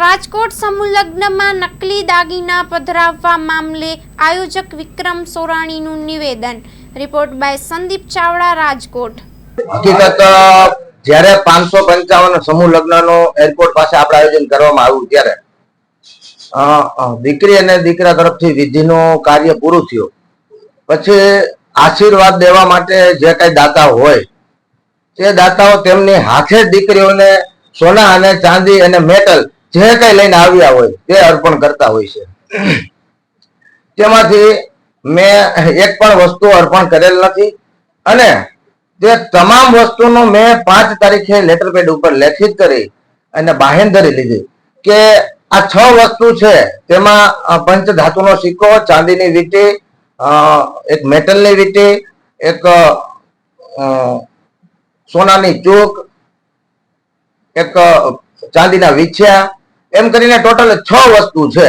રાજકોટ સમુલગ્નમાં નકલી દાગીના પધરાવવા મામલે આયોજક વિક્રમ સોરાણીનું નિવેદન. Report by Sandeep Chavda, Rajkot. હકીકત જ્યારે પાંચસો પંચાવન સમૂહ લગ્નનો એરપોર્ટ પાસે આપણે આયોજન કરવામાં આવ્યું ત્યારે દીકરી અને દીકરા તરફથી વિધિનું કાર્ય પૂરું થયું. પછી આશીર્વાદ દેવા માટે જે કઈ દાતા હોય, તે દાતાઓ તેમની હાથે દીકરીઓને સોના અને ચાંદી અને મેટલ જે કઈ લઈને આવ્યા હોય, તે અર્પણ કરતા હોય છે. તેમાંથી મેં એક પણ વસ્તુ અર્પણ કરેલ નથી અને તે તમામ વસ્તુનું મેં પાંચ તારીખે લેટર પેડ ઉપર લેખિત કરી અને બાહેંધરી લીધી કે આ છ વસ્તુ છે, તેમાં પંચ ધાતુનો સિક્કો, ચાંદીની વીટી એક મેટલની વીટી, એક સોનાની ચૂક, એક ચાંદીના વીછ્યા એમ કરીને ટોટલ છ વસ્તુ છે.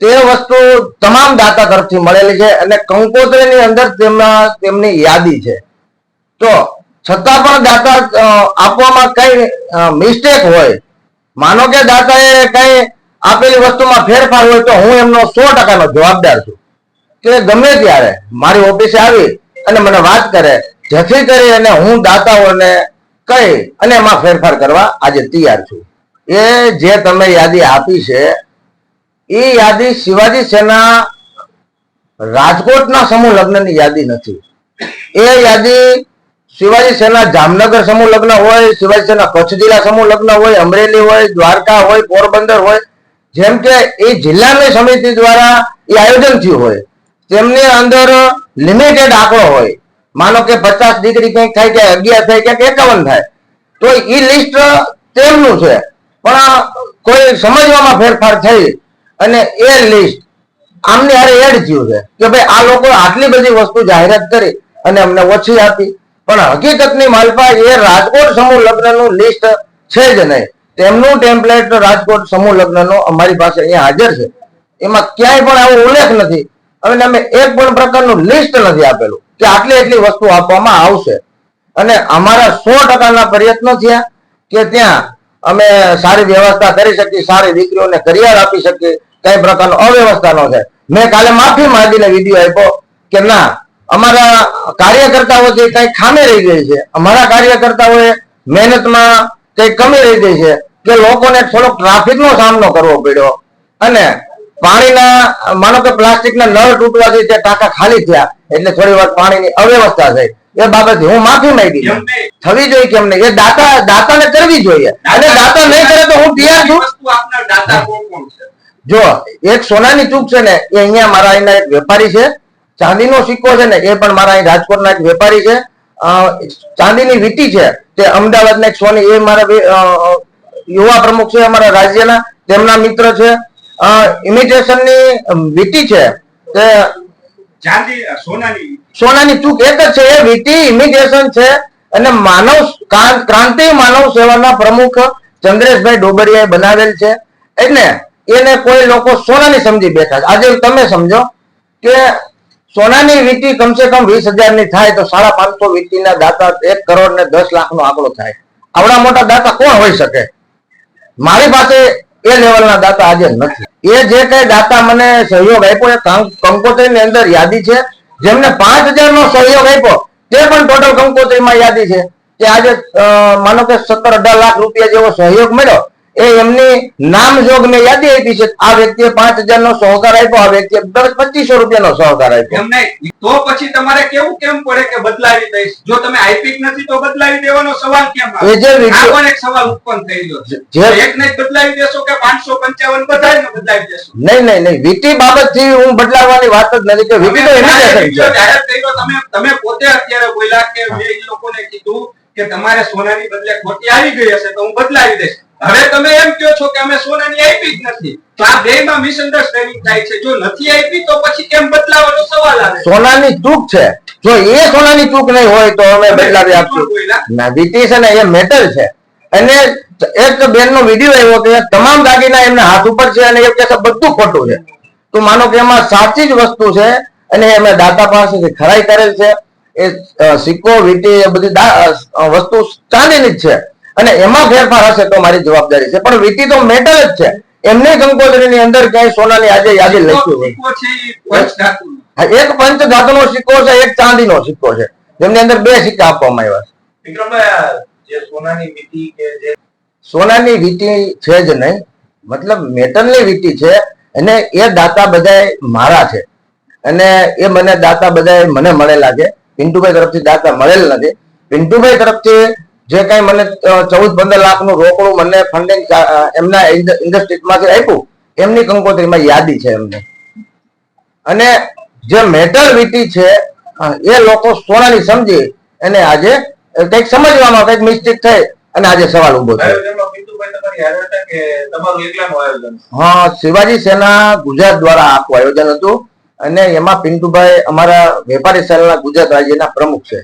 તે વસ્તુ તમામ દાતા તરફથી મળેલી છે અને કંકોત્રીની અંદર તેમના તેમની યાદી છે. તો છતાં પણ દાતા આપવામાં કઈ મિસ્ટેક હોય, માનો કે દાતાએ કઈ આપેલી વસ્તુમાં ફેરફાર હોય તો હું એમનો સો ટકાનો જવાબદાર છું. કે ગમે ત્યારે મારી ઓફિસે આવી અને મને વાત કરે, જેથી કરી અને હું દાતાઓને કહી અને એમાં ફેરફાર કરવા આજે તૈયાર છું. એ જે તમે યાદી આપી છે એ યાદી શિવાજી સેના રાજકોટના સમૂહ લગ્નની યાદી નથી. એ યાદી શિવાજી સેના જામનગર સમૂહ લગ્ન હોય, શિવાજી સેના કચ્છ જિલ્લા સમૂહ લગ્ન હોય, અમરેલી હોય, દ્વારકા હોય, પોરબંદર હોય, જેમ કે એ જિલ્લાની સમિતિ દ્વારા એ આયોજન થયું હોય. તેમની અંદર લિમિટેડ આંકડો હોય. માનો કે પચાસ ડિગ્રી કંઈક થાય કે અગિયાર થાય કે એકાવન થાય. તો એ લિસ્ટ તેમનું છે. પણ કોઈ સમજવામાં ફેરફાર થઈ અને એ લિસ્ટ આમને હારે એડ થયું છે કે ભાઈ આ લોકો આટલી બધી વસ્તુ જાહેરાત કરી અને અમને ઓછી આપી. પણ હકીકતની માલપા એ રાજકોટ સમૂહ લગ્નનું લિસ્ટ છે જ નહીં. તેમનું ટેમ્પલેટ રાજકોટ સમૂહ લગ્નનો અમારી પાસે અહીંયા હાજર છે. એમાં ક્યાંય પણ આવો ઉલ્લેખ નથી. અને અમે એક પણ પ્રકારનું લિસ્ટ નથી આપેલું કે આટલી એટલી વસ્તુ આપવામાં આવશે. અને અમારા સો ટકાના પ્રયત્નો થયા કે ત્યાં અમે સારી વ્યવસ્થા કરી શકીએ, સારી દીકરીઓને કરિયર આપી શકીએ, કઈ પ્રકારનો અવ્યવસ્થા ન છે. મેં કાલે માફી માંગીને વીડિયો આપ્યો કે ના, અમારા કાર્યકર્તાઓથી કઈ ખામી રહી ગઈ છે, અમારા કાર્યકર્તાઓએ મહેનતમાં કઈ કમી રહી ગઈ છે કે લોકોને થોડોક ટ્રાફિકનો સામનો કરવો પડ્યો. અને પાણીના, માનો કે પ્લાસ્ટિકના નળ તૂટવાથી તે ટાંકા ખાલી થયા, એટલે થોડી વાર પાણીની અવ્યવસ્થા થઈ. એ બાબતે હું માફી માંગી થવી જોઈએ કેમ નહીં? એ દાતા દાતાને કરવી જોઈએ. અને દાતા નહીં કરે તો હું તૈયાર છું. જો એક સોનાની ચૂક છે ને એ અહીંયા મારા અહીંના એક વેપારી છે. ચાંદીનો સિક્કો છે ને એ પણ મારા અહીં રાજકોટના એક વેપારી છે. ચાંદીની વીંટી છે તે અમદાવાદના એક સોની એ મારા યુવા પ્રમુખ છે અમારા રાજ્યના તેમના મિત્ર છે. ઇમિટેશનની વીંટી છે. તે ચાંદી સોનાની સોનાની ચૂક એક જ છે, એ વીટી ઇમિગ્રેશન છે. અને માનવ ક્રાંતિ માનવ સેવાના પ્રમુખ ચંદ્રેશભાઈ ડોબરિયાએ બનાવેલ છે. એટલે એને કોઈ લોકો સોનાની સમજી બેઠા છે. આજે તમે સમજો કે સોનાની વીટી કમસે કમ વીસની થાય તો સાડા પાંચસો વીટીના દાતા એક કરોડ ને દસ લાખ નો આંકડો થાય. આવડા મોટા દાતા કોણ હોઈ શકે? મારી પાસે એ લેવલના દાતા આજે નથી. એ જે કઈ દાતા મને સહયોગ આપ્યો એ કંકોત્રી ની અંદર યાદી છે જેમને પાંચ નો સહયોગ આપ્યો, તે પણ ટોટલ કંકોત્રીમાં યાદી છે. કે આજે માનો કે સત્તર અઢાર લાખ રૂપિયા જેવો સહયોગ મળ્યો એ એમની નામ જોગ મેં યાદી આપી છે. આ વ્યક્તિએ પાંચ હજાર નો સહકાર આપ્યો આ વ્યક્તિએ પચીસો રૂપિયાનો સહકાર આપ્યો. એમને તો પછી તમારે કેવું કેમ પડે કે બદલાવી દઈશ? જો તમે આઈપીક નથી તો બદલાવી દેવાનો સવાલ કેમ આવે? જે પણ એક સવાલ ઉત્પન્ન થઈ ગયો છે. એકને જ બદલાવી દેશો કે પાંચસો પંચાવન બધાને બદલાવી દેશો? નહીં નહીં નહીં. વીટી બાબતથી હું બદલાવવાની વાત જ નથી કે વીટી તો એની જાહેર કર્યો, તમે તમે પોતે અત્યારે બોલ્યા કે મેં લોકોને કીધું કે તમારે સોનાની બદલે ખોટી આવી ગઈ હશે તો હું બદલાવી દઈશ. હવે તમે એમ કહો છો કે અમે સોનાની આપી જ નથી. તો આ બે માં મિસઅન્ડરસ્ટેન્ડિંગ થાય છે. જો નથી આપી તો પછી કેમ બદલાવાનો સવાલ આવે સોનાની ચૂક છે. જો એ સોનાની ચૂક નહીં હોય તો અમે બદલાવી આપશું. ના વીટી છે ને એ મેટલ છે. અને એક બેન નો વીડિયો આવ્યો કે તમામ દાગીના એમના હાથ ઉપર છે અને એ કે બધું ખોટું છે. તો માનો કે એમાં સાચી જ વસ્તુ છે અને અમે દાતા પાસેથી ખરાઈ કરેલ છે. એ સિક્કો વીટી એ બધી વસ્તુ ચાંદીની જ છે. અને એમાં ફેરફાર હશે તો મારી જવાબદારી છે. પણ વીટી તો મેટલ જ છે. એમની કંકોત્રીની અંદર ક્યાંય સોનાની આજે યાદી લખ્યું હોય. એક પંચ ધાતુનો સિક્કો છે, એક ચાંદીનો સિક્કો છે. જેમની અંદર બે સિક્કા આપવામાં આવ્યા છે. સોનાની વીટી છે જ નહીં. મતલબ મેટલની વીટી છે અને એ દાતા બધાય મારા છે. અને એ મને દાતા બધાય મને મળેલા છે. પિન્ટુભાઈ તરફથી દાતા મળેલ નથી. પિન્ટુભાઈ તરફથી જે કઈ મને ચૌદ પંદર લાખનું રોકડું મને ફંડિંગ એમના ઇન્ડસ્ટ્રીઝમાંથી આપ્યું એમની કંકોત્રીમાં યાદી છે એમને. અને જે મેટલ વીટી છે એ લોકો સોનાની સમજી અને આજે કંઈક સમજવામાં કંઈક મિસ્ટેક થઈ અને આજે સવાલ ઊભો થયો. હા શિવાજી સેના ગુજરાત દ્વારા આખું આયોજન હતું અને એમાં પિન્ટુભાઈ અમારા વેપારી સેલના ગુજરાત રાજ્યના પ્રમુખ છે.